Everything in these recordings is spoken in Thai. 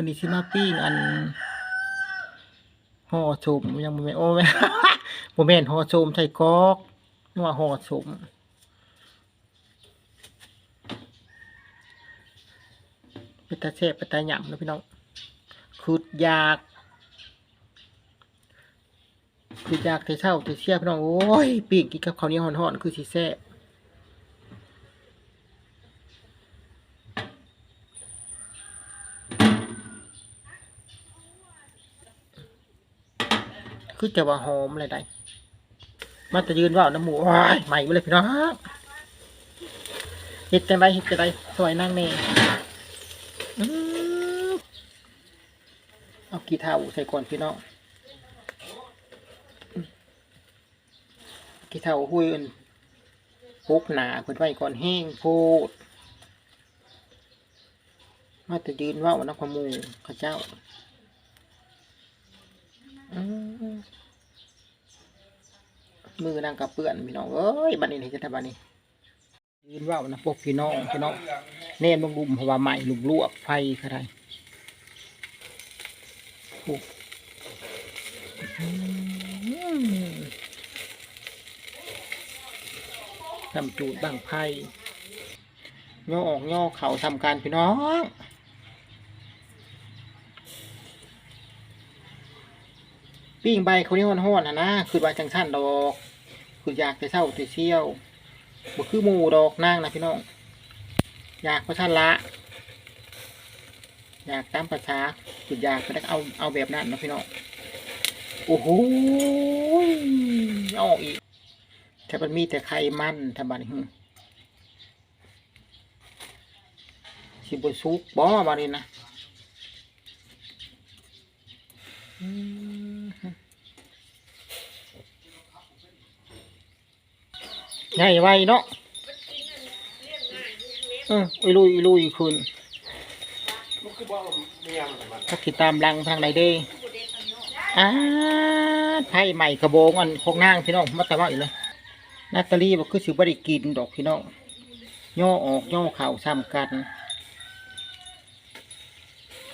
มื้อนี้สิมาปิ้งอันห่อสมยังบ่แม่นโอ้แม่บ่แม่นห่อสมใส่กรอกนึกว่าห่อสมเป็นตาแซ่เป็นตาหยำนะพี่น้องคืออยากคืออยากแต่เช้าแต่เที่ยพี่น้องโอ้ยปิ้งกินกับข้าวเหนียวฮ้อนๆคือสิแซ่บ คือจะว่าหอมอะไรได้มาจะยืนว่าน้ำหมูว้ายใหม่ไปเลยพี่น้องเฮ็ดจังไดเฮ็ดจังไดสวยนั่งเน่อื้อเอากีเท้าใส่ก่อนพี่น้องกีเท้าหุยอันพกหนาเพิ่นไว้ก่อนแห้งโพดมาจะยืนว่าวน้ำขมูข้าเจ้า อืม มือนางกับเปื่อนพี่น้องเอ้ยบัดนี้นี่จะทำบัดนี้ยืนว่าวนะพวกพี่น้องพี่น้องเน่นบงลุมเพราะว่าใหม่ลุมลวกไฟก็ได้โอ้ทำจูดบังไพ่ย่อออกย่อเข่าทำการพี่น้องปิ้งใบเขานี่ฮ้อนๆนะนะคือใบจังสั้นดอก คืออยากจะเศร้าจะเชี่ยวบ่คือหมูดอกนางนะพี่น้อง อยากประชันละ อยากตามประชาคืออยากก็ได้เอาเอาแบบนั้นนะพี่น้อง โอ้โหเอาออกอีก ถ้ามันมีแต่ไขมันทำบันหึสิบซุกบ่มาเลยนะ อืม ง่ายไวเนาะเอออีลุยอีลุยคุณถ้าติดตามรังทางใดเด้อ่าไพ่ใหม่กระโบงอันพกนางพี่น้องมาแต่ว่าอีกเลยนาตาลีบอกคือสิบริกินดอกพี่น้องย่อออกย่อเข่าซ้ำกัน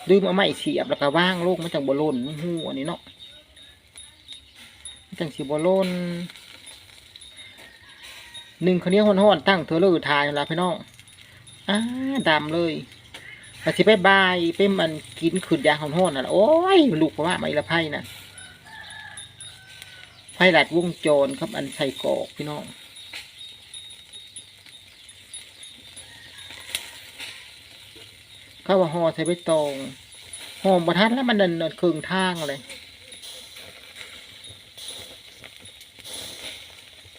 ดืมเอาไม้เสียบแล้วก็ว่างลูกมันจังบอลลนหูอันนี้เนาะจังสีบอลน หนึ่งคนนี้ห้อนๆตั้งเธอเลยทายแล้วพี่น้องอ้าดำเลยแต่สิไปบายไปมันกินขืดยาห้อนๆน่ะโอ้ยลูกเพราะว่าไม่ละไพ่น่ะไพ่หลัดวงโจรครับอันใส่กรอกพี่น้องเข้าว่าห่อใส่ใบตองห่อบระทัดแล้วมันเดินเดินครึ่งทางเลย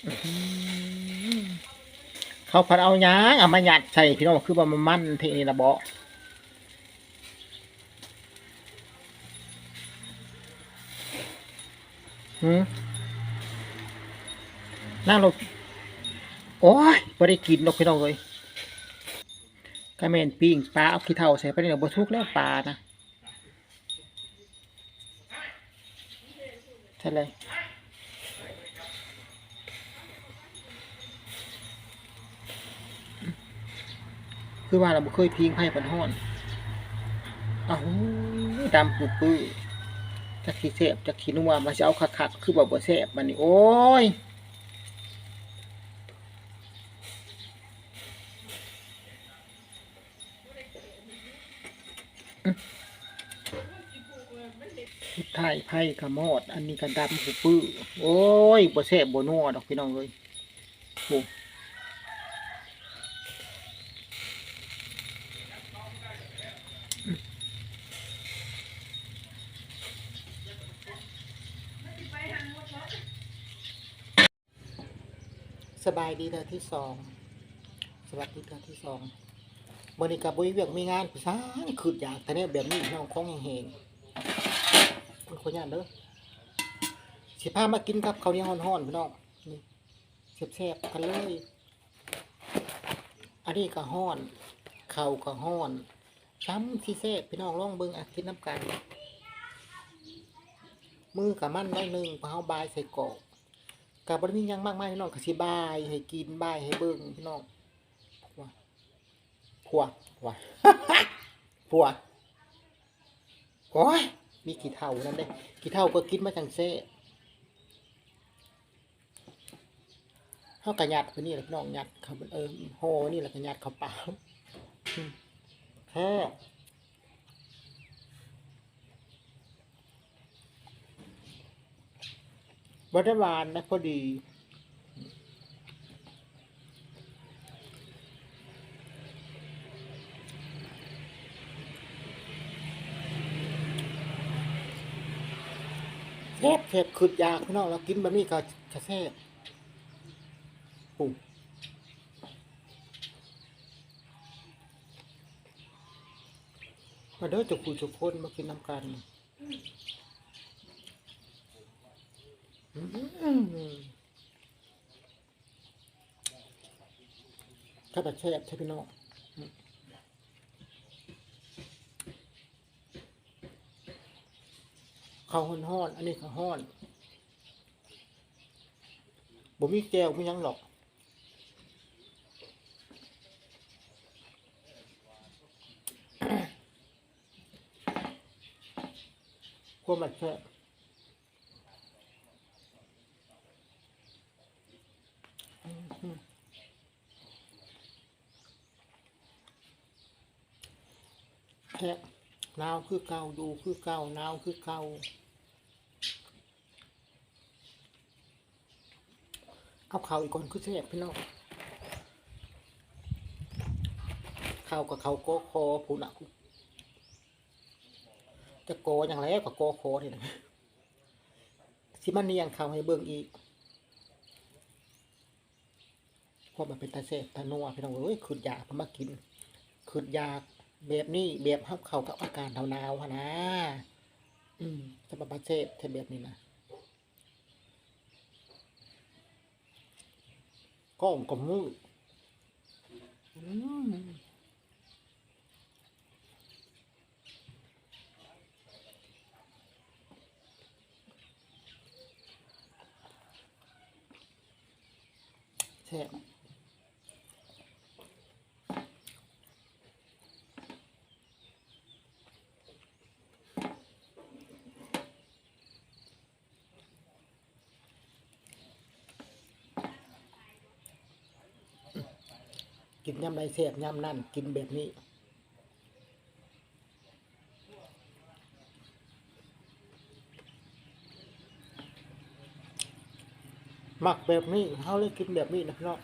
อือ เขาพัดเอายางเอามาหยัดใส่พี่น้องคือว่ามันมั่นเทนี่ละเบาะหืมนั่งลงโอ้ยไม่ได้กินหรอกพี่น้องเลยก็แม่นปิ้งปลาเอาขี้เถ้าใส่ไปเนี่ยบ่ทุกแล้วปลานะใช่เลย คือว่าเราบ่เคยพิงไผ่ปันห้อนอ้าดำปุปื้อจักขี้เสบจักขี้นัวมาจะเอาคักๆคือบ่บ่แซ่บมันนี่โอ้ยสุดท้ายไพ่กระมอด อันนี้กระดำหูปื้อโอ้ยบ่แซ่บบ่นัวดอกพี่น้องเลยโอ้ายดีเธอที่สองสวัสดีเธอที่สองบริการบริเวียกมีงานพี่ช้างคืออยากแต่เนี่ยแบบนี้น้องของแหงๆคนคนยานเด้อสิพามากินกับเขาเหนียวฮ้อนๆพี่น้องนี่แซ่บๆกันเลย อันนี้ก็ฮ้อนเข้าก็ฮ้อนช้ำที่แซ่บพี่น้องลองเบิ่งอะกินน้ำกัน มือกับมันน้อยหนึงเพราะเฮาบายใส่กอก กับบ่ได้มียังมากมายพี่น้องก็สิบายให้กินบายให้เบิ่งพี่น้องผัวผัวผัวผัวโอ้ยมีกี่เท่านั่นเด้กี่เท่าก็กินมาจังเซ่เฮากระยัดไปนี่แหละพี่น้องยัดเขาเออโหนี่แหละกระยัดเขาเปล่าแค่ บัตรวานนะพอดีแซ่บแซ่บขึ้นยากพี่น้องเรากินแบบนี้ก็จะแซ่บปุ๊บมาเด้อจุกคุยจุกคนมากินน้ำกันอืม ถ้าแบบแซ่ใช่พี่น้องอืมข้าวห้อนอันนี้ข้าวห้อนบ่มีแก้วไม่ยังหรอกความมันแซ่บอืม แค่นาวคือเก่าดูคือเก่านาวคือเก่าเอาเข่าอีกคนคือแซ่บพี่น้องเข่ากับเข่าโกคอผูนักจะโกอย่างไรก็โกโคนี่นะสิมันเนียงเข่าให้เบิ่งอีกพราะมันเป็นตาเสพตานัวพี่น้องเอ้ยขืดยากมันมากินขืดยา แบบนี้แบบห้าเขากับอาการหนาวๆนะอืมจะมาบาเสพแทแบบนี้นะก้องกับมืออืมแซ่บ ยำไรแซ่บยำนั่นกินแบบนี้หมักแบบนี้เขาเลยกินแบบนี้นะพี่น้อง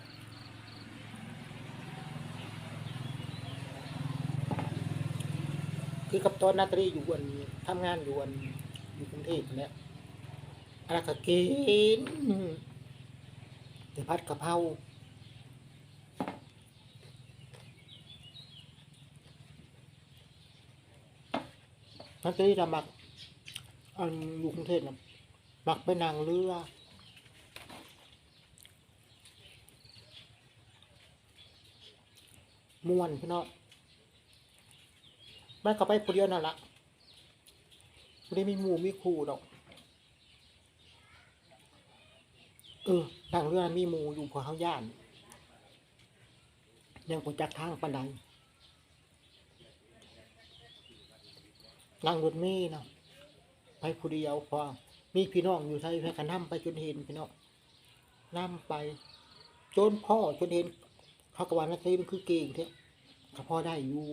คือกับตอนนาตรีอยู่วันทำงานอยู่วันอยู่กรุงเทพเนี่ยอันนั้นก็กินแต่พัดกะเพรา นาตรีจะหมักอันอยู่กรุงเทพนะหมักไปนางเรือม่วนพี่น้องแม่ก็ไปคนเดียวนั่นละไม่ได้มีหมู่มีครูดอกเออทางเรือมีหมู่อยู่พอเขาย่าน ยังปจักทางปันได นั่งรถเมล์เนาะไปผู้เดียวพอมีพี่น้องอยู่ไทยแพ่กันนั่ไปจนเห็นพี่น้องนั่ไป จนพ่อจนเห็นเขากวันนักเรียนคือเก่งเท่เขาพอได้อยู่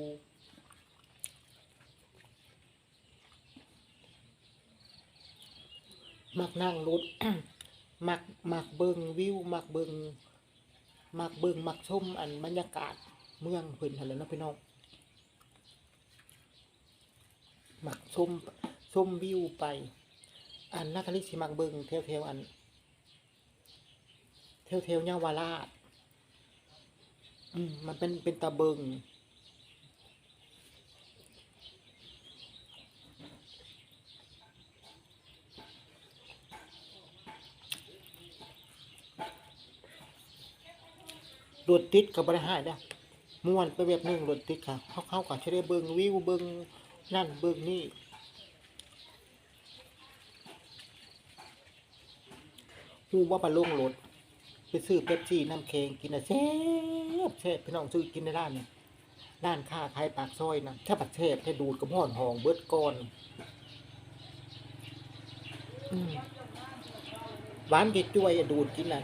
มักนั่งรถมักมักเบิงวิวมักเบิงมักเบิงมักชมอันบรรยากาศเมืองพิ่นหั่นแหล้วนะพี่น้อง หมักชมชมวิวไป อันนักลิสิมักเบิงเทวเทวอัน เทวเทวเยาวราชอืมมันเป็นเป็นตะเบิงรถติดกับบริหารเนี่ยม่วนไปแบบหนึงรถติดค่ะ เขาเข้ากับจะได้เบิงวิวเบิง นั่นเบิ้องนี้หูว่าปลาลงรถไปซื้อเป๊ปซี่น้ำเค็งกินอะเช็บแซ่บพี่น้องซื้อกินในร้านเนี่ยร้านค้าขายปากซอยนะถ้าปัดเช็บแค่ดูดกระห่อนหองเบิดก้อนหวานเกจวยดูดกินน่ะ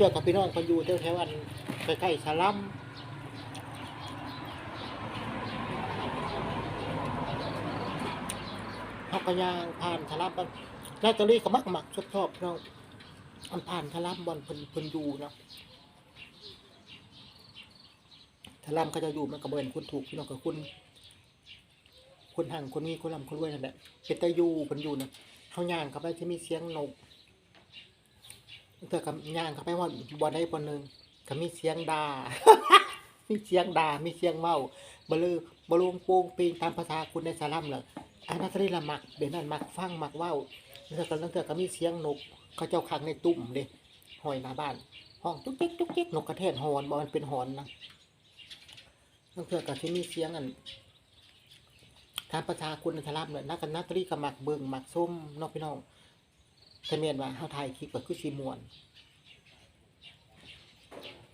เจอกับพี่น้องคนอยู่แถวๆอันใกล้ๆสลัมเขาก็ยางผ่านสลัมบอลนาตาลีก็มักมักชอบชอบพี่น้องอันผ่านสลัมบอลเพิ่นเพิ่นอยู่เนาะสลัมก็จะอยู่มันก็บ่เป็นคนถูกพี่น้องกับคุณคนห่างคนนี้คนลำคนรวยนั่นแหละเป็นตาอยู่เพิ่นอยู่เนาะเขาย่างเข้าไปจะมีเสียงนก เธอกับย่างเขาไปว่าบ่ได้บ่หนึ่งก็มีเสียงด่า มีเสียงด่า มีเสียงเว้าบลือบลูงโปงปีงตามภาษาคุณในสลัมล่ะอันนั้นก็ได้ละมักเดี๋ยวนั้นมักฟังมักเว้าแล้วก็นั่นเธอก็มีเสียงนก เขาเจ้าขังในตุ่มเด้หอยหน้าบ้าน ห้องตุ๊กติ๊กตุ๊กติ๊กนกกระเทศหอนบ่มันเป็นหอนนะเธอก็สิมีเสียงอันทางภาษาคุณในสลัมเนี่ยนักกันนักตรีก็มักเบิ่งมักส้มนาะพี่น้อง ถ้าเมียนว่าเฮาถ่ายคลิปก็คือสิม่วน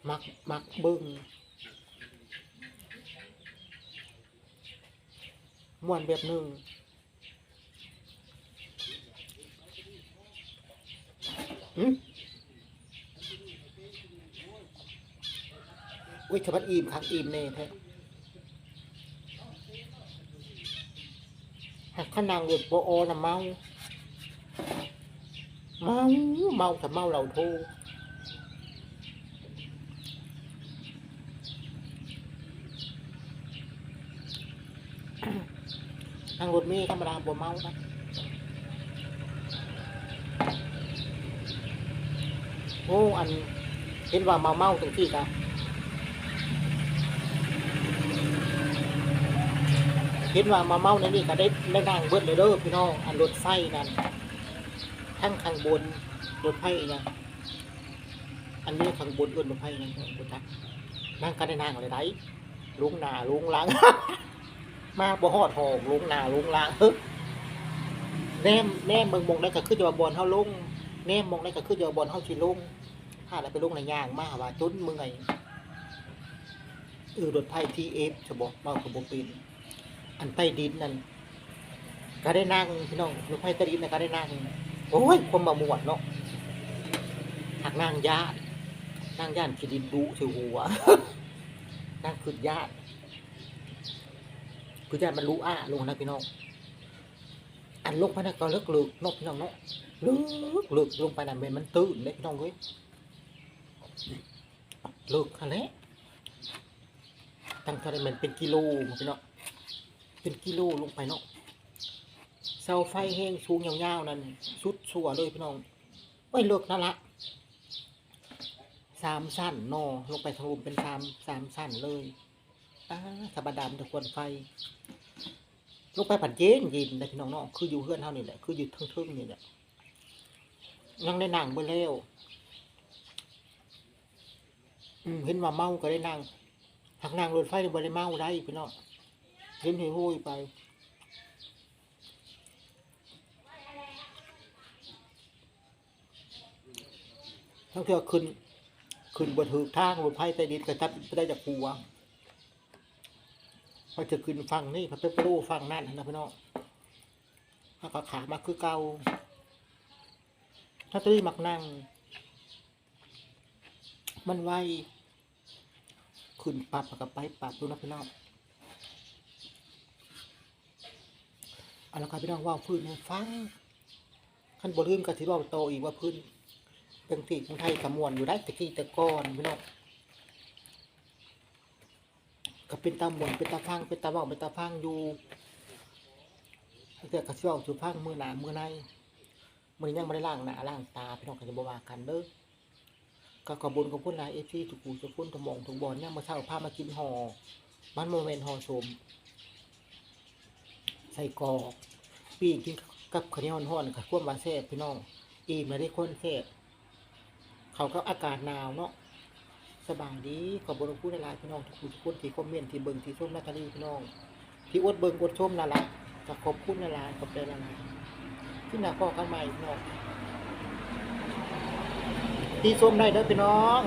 มักมักเบิ่งม่วนแบบหนึงหืมอุ้ยฉบับอิ่มคักอิ่มแน่แท้หักขนางเดือดโปโอน่ะเมา เมาเมาแต่เมาเหล่าโทนั่งรถเมล์ธรรมดาบ่เมานะโอ้อันเห็นว่าเมาเมาตรงที่กะเห็นว่าเมาเมาในนี่ก็ได้ได้นั่งเบิดเลยเด้อพี่น้องอันรถไฟนั่น ทั้งข้างบนรถไฟนะอันนี้ข้างบนอื้นรถไฟนะรถจักนั่งกันได้นั่งอะไรได้ลุงนาลุงหลังมาบ่ฮอดหอกลุงนาลุงหลังเฮ้แนมแนมเมืองมองได้ก็คือจะว่าบอลเฮาลุงแนมมองได้ก็คือจะว่าบอลเฮาสิลงถ้าเราไปลุงในย่างมาว่าจนเมื่อยเออรถไฟทีเอฟจะบอกเมาขบปีนอันใต้ดินนั่นก็ได้นั่งพี่น้องรถไฟใต้ดินนะก็ได้นั่ง โอ้ยคนมาหมวดเนาะหักนางญาตินางญาติกินดินดุถือหัวนางคือญาติคือญาติมันรู้อ้าลงนะพี่น้องอันลงไปนะก็เลิกเลิกนอกพี่น้องเนาะเลิกเลิกลงไปน่ะเมนมันตื่นเลยพี่น้องเว้ยเลิกคันแหละตั้งเท่าไรมันเป็นกิโลพี่น้องเป็นกิโลลงไปเนาะ เสาไฟแห้งสูงยาวๆนั่นสุดสัวเลยพี่น้องไว้เลิกนั่นละสามสั้นนอลงไปทางลุมเป็นสามสามสั้นเลยอ้าธรรมดามันจะควรไฟลงไปผัดเย็นเย็นนะพี่น้องเนาะคืออยู่เพื่อนเท่านี่แหละคืออยู่เทิงๆนี่แหละยังได้นั่งเบื่อแล้วอืมเห็นว่าเมาก็ได้นั่งหักนั่งรถไฟเลยบ่ได้เมาได้พี่น้องเห็นห้ยไป ทั้งเที่ยวขึ้น ขึ้นบนถือทางบนไพ่ใต้ดินกระทับไปได้จากหัวพอจะขึ้นฟังนี่พอไปรูฟังนั่นนะพี่น้องถ้าก็ขามาคือเก่าถ้าตีมักนั่ง มันไวขึ้นปรับกับไปปรับดูนะพี่น้องเอาละครับพี่น้องว่าพื้นให้ฟังขั้นบลืมกับที่ว่าโตอีกว่าพื้น เป็นที่ของไทยขมวนอยู่ได้ตะกี้ตะกอนพี่น้องก็เป็นตาหมวนเป็นตาฟังเป็นตาเบาเป็นตาฟังอยู่แต่กระเชี่ยวสุพังมือหนามือในมือยังไม่ได้ล่างหนาล่างตาพี่น้องก็จะบวากันเด้อก็ขอบคุญขอบคุณนายเอฟซีทุกผู้ทุกคนทุกมองทุกบอลเนี่ยมาเช่าผ้ามากินห่อมันโมเมนต์ห่อชม ใส่กอกปีกกินกับข้าวเหนียวห่อนกับข้วหวานแซ่พี่น้องอิ่มมาได้คนแซ่ เขาก็อากาศหนาวเนาะสบายดีขอบคุณผู้หลายพี่น้องทุกคนทุกคนที่คอมเมนต์ที่เบิ่งที่ชมนาตาลีพี่น้อง ที่อดเบิ่งอดชมนั่นละก็ขอบคุณหลายๆขอบใจหลายๆที่หน้าพ่อกันใหม่พี่น้องที่ชมได้เด้อพี่น้อง